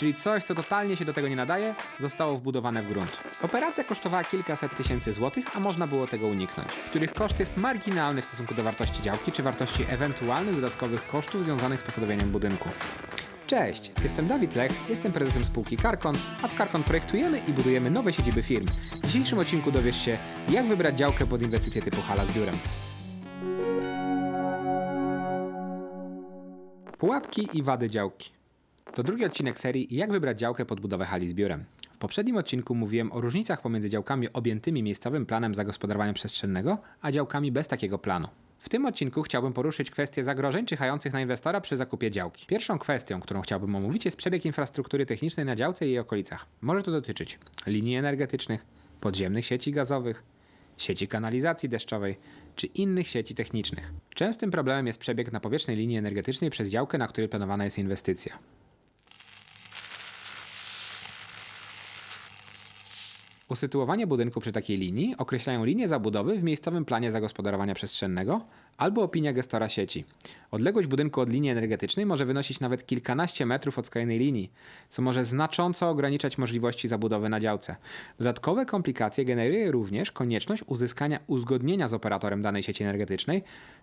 czyli coś, co totalnie się do tego nie nadaje, zostało wbudowane w grunt. Operacja kosztowała kilkaset tysięcy złotych, a można było tego uniknąć, których koszt jest marginalny w stosunku do wartości działki czy wartości ewentualnych dodatkowych kosztów związanych z posadowieniem budynku. Cześć, jestem Dawid Lech, jestem prezesem spółki Karkon, a w Karkon projektujemy i budujemy nowe siedziby firm. W dzisiejszym odcinku dowiesz się, jak wybrać działkę pod inwestycje typu hala z biurem. Pułapki i wady działki. To drugi odcinek serii Jak wybrać działkę pod budowę hali z biurem. W poprzednim odcinku mówiłem o różnicach pomiędzy działkami objętymi miejscowym planem zagospodarowania przestrzennego, a działkami bez takiego planu. W tym odcinku chciałbym poruszyć kwestię zagrożeń czyhających na inwestora przy zakupie działki. Pierwszą kwestią, którą chciałbym omówić, jest przebieg infrastruktury technicznej na działce i jej okolicach. Może to dotyczyć linii energetycznych, podziemnych sieci gazowych, sieci kanalizacji deszczowej czy innych sieci technicznych. Częstym problemem jest przebieg na powierzchnej linii energetycznej przez działkę, na której planowana jest inwestycja. Usytuowanie budynku przy takiej linii określają linię zabudowy w miejscowym planie zagospodarowania przestrzennego albo opinia gestora sieci. Odległość budynku od linii energetycznej może wynosić nawet kilkanaście metrów od skrajnej linii, co może znacząco ograniczać możliwości zabudowy na działce. Dodatkowe komplikacje generuje również konieczność uzyskania uzgodnienia z operatorem danej sieci energetycznej,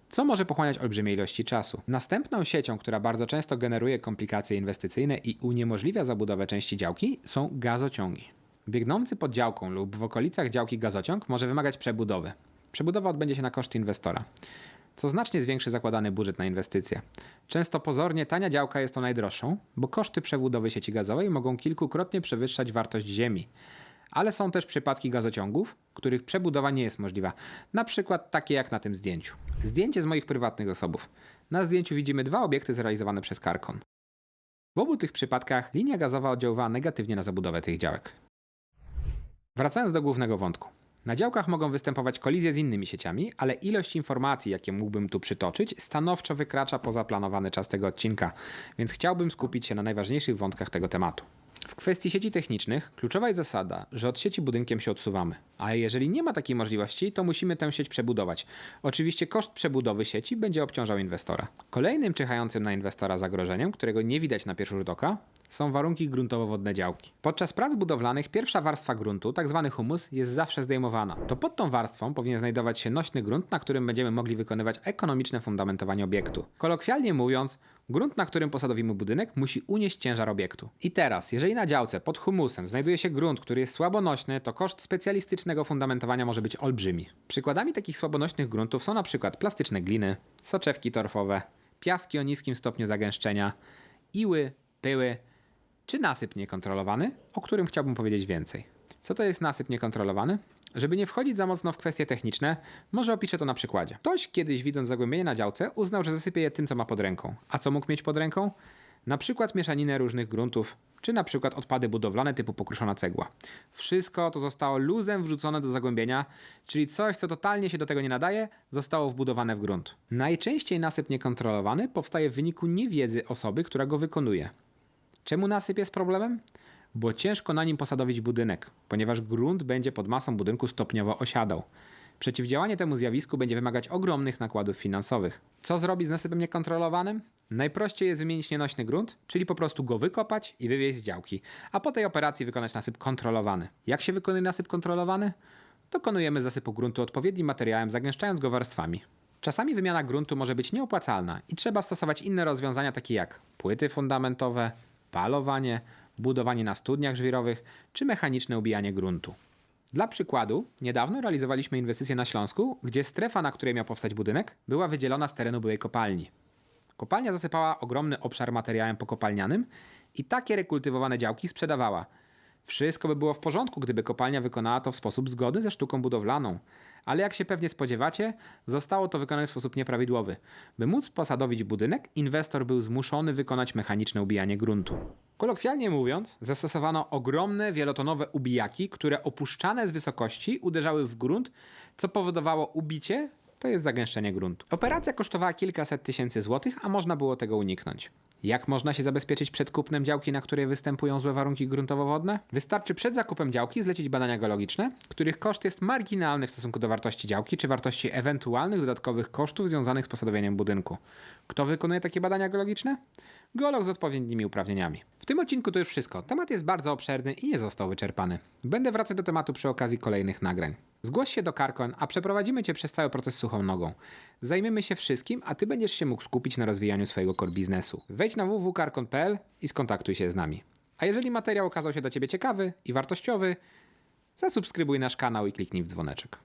co może pochłaniać olbrzymie ilości czasu. Następną siecią, która bardzo często generuje komplikacje inwestycyjne i uniemożliwia zabudowę części działki, są gazociągi. Biegnący pod działką lub w okolicach działki gazociąg może wymagać przebudowy. Przebudowa odbędzie się na koszt inwestora, co znacznie zwiększy zakładany budżet na inwestycje. Często pozornie tania działka jest to najdroższą, bo koszty przebudowy sieci gazowej mogą kilkukrotnie przewyższać wartość ziemi. Ale są też przypadki gazociągów, których przebudowa nie jest możliwa. Na przykład takie jak na tym zdjęciu. Zdjęcie z moich prywatnych zasobów. Na zdjęciu widzimy dwa obiekty zrealizowane przez Karkon. W obu tych przypadkach linia gazowa oddziaływała negatywnie na zabudowę tych działek. Wracając do głównego wątku. Na działkach mogą występować kolizje z innymi sieciami, ale ilość informacji, jakie mógłbym tu przytoczyć, stanowczo wykracza poza planowany czas tego odcinka, więc chciałbym skupić się na najważniejszych wątkach tego tematu. W kwestii sieci technicznych kluczowa jest zasada, że od sieci budynkiem się odsuwamy, a jeżeli nie ma takiej możliwości, to musimy tę sieć przebudować. Oczywiście koszt przebudowy sieci będzie obciążał inwestora. Kolejnym czyhającym na inwestora zagrożeniem, którego nie widać na pierwszy rzut oka, są warunki gruntowo-wodne działki. Podczas prac budowlanych pierwsza warstwa gruntu, tzw. humus, jest zawsze zdejmowana. To pod tą warstwą powinien znajdować się nośny grunt, na którym będziemy mogli wykonywać ekonomiczne fundamentowanie obiektu. Kolokwialnie mówiąc, grunt, na którym posadowimy budynek, musi unieść ciężar obiektu. I teraz, jeżeli na działce pod humusem znajduje się grunt, który jest słabonośny, to koszt specjalistycznego fundamentowania może być olbrzymi. Przykładami takich słabonośnych gruntów są na przykład plastyczne gliny, soczewki torfowe, piaski o niskim stopniu zagęszczenia, iły, pyły, czy nasyp niekontrolowany, o którym chciałbym powiedzieć więcej. Co to jest nasyp niekontrolowany? Żeby nie wchodzić za mocno w kwestie techniczne, może opiszę to na przykładzie. Ktoś kiedyś widząc zagłębienie na działce uznał, że zasypie je tym, co ma pod ręką. A co mógł mieć pod ręką? Na przykład mieszaninę różnych gruntów, czy na przykład odpady budowlane typu pokruszona cegła. Wszystko to zostało luzem wrzucone do zagłębienia, czyli coś, co totalnie się do tego nie nadaje, zostało wbudowane w grunt. Najczęściej nasyp niekontrolowany powstaje w wyniku niewiedzy osoby, która go wykonuje. Czemu nasyp jest problemem? Bo ciężko na nim posadowić budynek, ponieważ grunt będzie pod masą budynku stopniowo osiadał. Przeciwdziałanie temu zjawisku będzie wymagać ogromnych nakładów finansowych. Co zrobić z nasypem niekontrolowanym? Najprościej jest wymienić nienośny grunt, czyli po prostu go wykopać i wywieźć z działki, a po tej operacji wykonać nasyp kontrolowany. Jak się wykonuje nasyp kontrolowany? Dokonujemy zasypu gruntu odpowiednim materiałem, zagęszczając go warstwami. Czasami wymiana gruntu może być nieopłacalna i trzeba stosować inne rozwiązania takie jak płyty fundamentowe, palowanie, budowanie na studniach żwirowych czy mechaniczne ubijanie gruntu. Dla przykładu, niedawno realizowaliśmy inwestycję na Śląsku, gdzie strefa, na której miał powstać budynek, była wydzielona z terenu byłej kopalni. Kopalnia zasypała ogromny obszar materiałem pokopalnianym i takie rekultywowane działki sprzedawała. Wszystko by było w porządku, gdyby kopalnia wykonała to w sposób zgodny ze sztuką budowlaną, ale jak się pewnie spodziewacie, zostało to wykonane w sposób nieprawidłowy. By móc posadowić budynek, inwestor był zmuszony wykonać mechaniczne ubijanie gruntu. Kolokwialnie mówiąc, zastosowano ogromne wielotonowe ubijaki, które opuszczane z wysokości uderzały w grunt, co powodowało ubicie, to jest zagęszczenie gruntu. Operacja kosztowała kilkaset tysięcy złotych, a można było tego uniknąć. Jak można się zabezpieczyć przed kupnem działki, na której występują złe warunki gruntowo-wodne? Wystarczy przed zakupem działki zlecić badania geologiczne, których koszt jest marginalny w stosunku do wartości działki czy wartości ewentualnych dodatkowych kosztów związanych z posadowieniem budynku. Kto wykonuje takie badania geologiczne? Geolog z odpowiednimi uprawnieniami. W tym odcinku to już wszystko. Temat jest bardzo obszerny i nie został wyczerpany. Będę wracać do tematu przy okazji kolejnych nagrań. Zgłoś się do Karkon, a przeprowadzimy Cię przez cały proces suchą nogą. Zajmiemy się wszystkim, a Ty będziesz się mógł skupić na rozwijaniu swojego core biznesu. Wejdź na www.karkon.pl i skontaktuj się z nami. A jeżeli materiał okazał się dla Ciebie ciekawy i wartościowy, zasubskrybuj nasz kanał i kliknij w dzwoneczek.